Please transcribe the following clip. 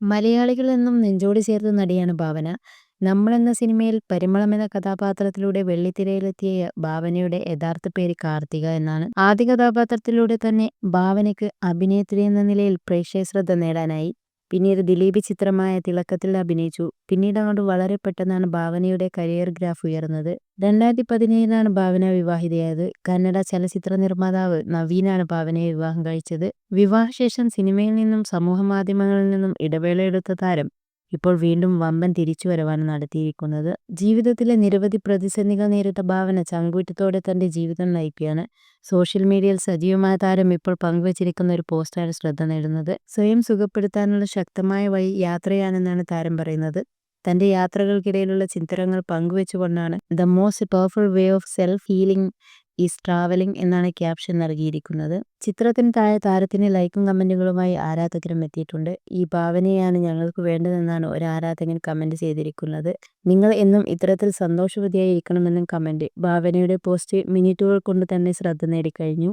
മലയാളികൾ എന്നും നെഞ്ചോട് ചേർത്ത് നടിയാണ് ഭാവന. നമ്മൾ എന്ന സിനിമയിൽ പരിമളം എന്ന കഥാപാത്രത്തിലൂടെ വെള്ളിത്തിരയിലെത്തിയ ഭാവനയുടെ യഥാർത്ഥ പേര് കാർത്തിക എന്നാണ്. ആദ്യ കഥാപാത്രത്തിലൂടെ തന്നെ ഭാവനയ്ക്ക് അഭിനേത്രി എന്ന നിലയിൽ പ്രേക്ഷക ശ്രദ്ധ നേടാനായി. പിന്നീട് ദിലീപ് ചിത്രമായ തിളക്കത്തിൽ അഭിനയിച്ചു. പിന്നീട് അങ്ങോട്ട് വളരെ പെട്ടെന്നാണ് ഭാവനയുടെ കരിയർ ഗ്രാഫ് ഉയർന്നത്. രണ്ടായിരത്തി പതിനേഴിലാണ് ഭാവന വിവാഹിതയായത്. കന്നഡ ചലച്ചിത്ര നിർമ്മാതാവ് നവീനാണ് ഭാവനയെ വിവാഹം കഴിച്ചത്. വിവാഹശേഷം സിനിമയിൽ നിന്നും സമൂഹമാധ്യമങ്ങളിൽ നിന്നും ഇടവേളയെടുത്ത താരം ഇപ്പോൾ വീണ്ടും വമ്പൻ തിരിച്ചുവരവാണ് നടത്തിയിരിക്കുന്നത്. ജീവിതത്തിലെ നിരവധി പ്രതിസന്ധികൾ നേരിട്ട ഭാവന ചങ്കൂറ്റത്തോടെ തന്റെ ജീവിതം നയിക്കുകയാണ്. സോഷ്യൽ മീഡിയയിൽ സജീവമായ താരം ഇപ്പോൾ പങ്കുവച്ചിരിക്കുന്ന ഒരു പോസ്റ്റാണ് ശ്രദ്ധ നേടുന്നത്. സ്വയം സുഖപ്പെടുത്താനുള്ള ശക്തമായ വഴി യാത്രയാണെന്നാണ് താരം പറയുന്നത്. തന്റെ യാത്രകൾക്കിടയിലുള്ള ചിത്രങ്ങൾ പങ്കുവെച്ചുകൊണ്ടാണ് the most powerful way of self healing is travelling എന്നാണ് ക്യാപ്ഷൻ നൽകിയിരിക്കുന്നത്. ചിത്രത്തിന് താഴെ താരത്തിന് ലൈക്കും കമന്റുകളുമായി ആരാധകരും എത്തിയിട്ടുണ്ട്. ഈ ഭാവനയാണ് ഞങ്ങൾക്ക് വേണ്ടതെന്നാണ് ഒരു ആരാധകൻ കമന്റ് ചെയ്തിരിക്കുന്നത്. നിങ്ങൾ എന്നും ഇത്തരത്തിൽ സന്തോഷവതിയായി ഇരിക്കണമെന്നും കമന്റ് ഭാവനയുടെ പോസ്റ്റ് മിനിറ്റുകൾ കൊണ്ട് തന്നെ ശ്രദ്ധ നേടിക്കഴിഞ്ഞു.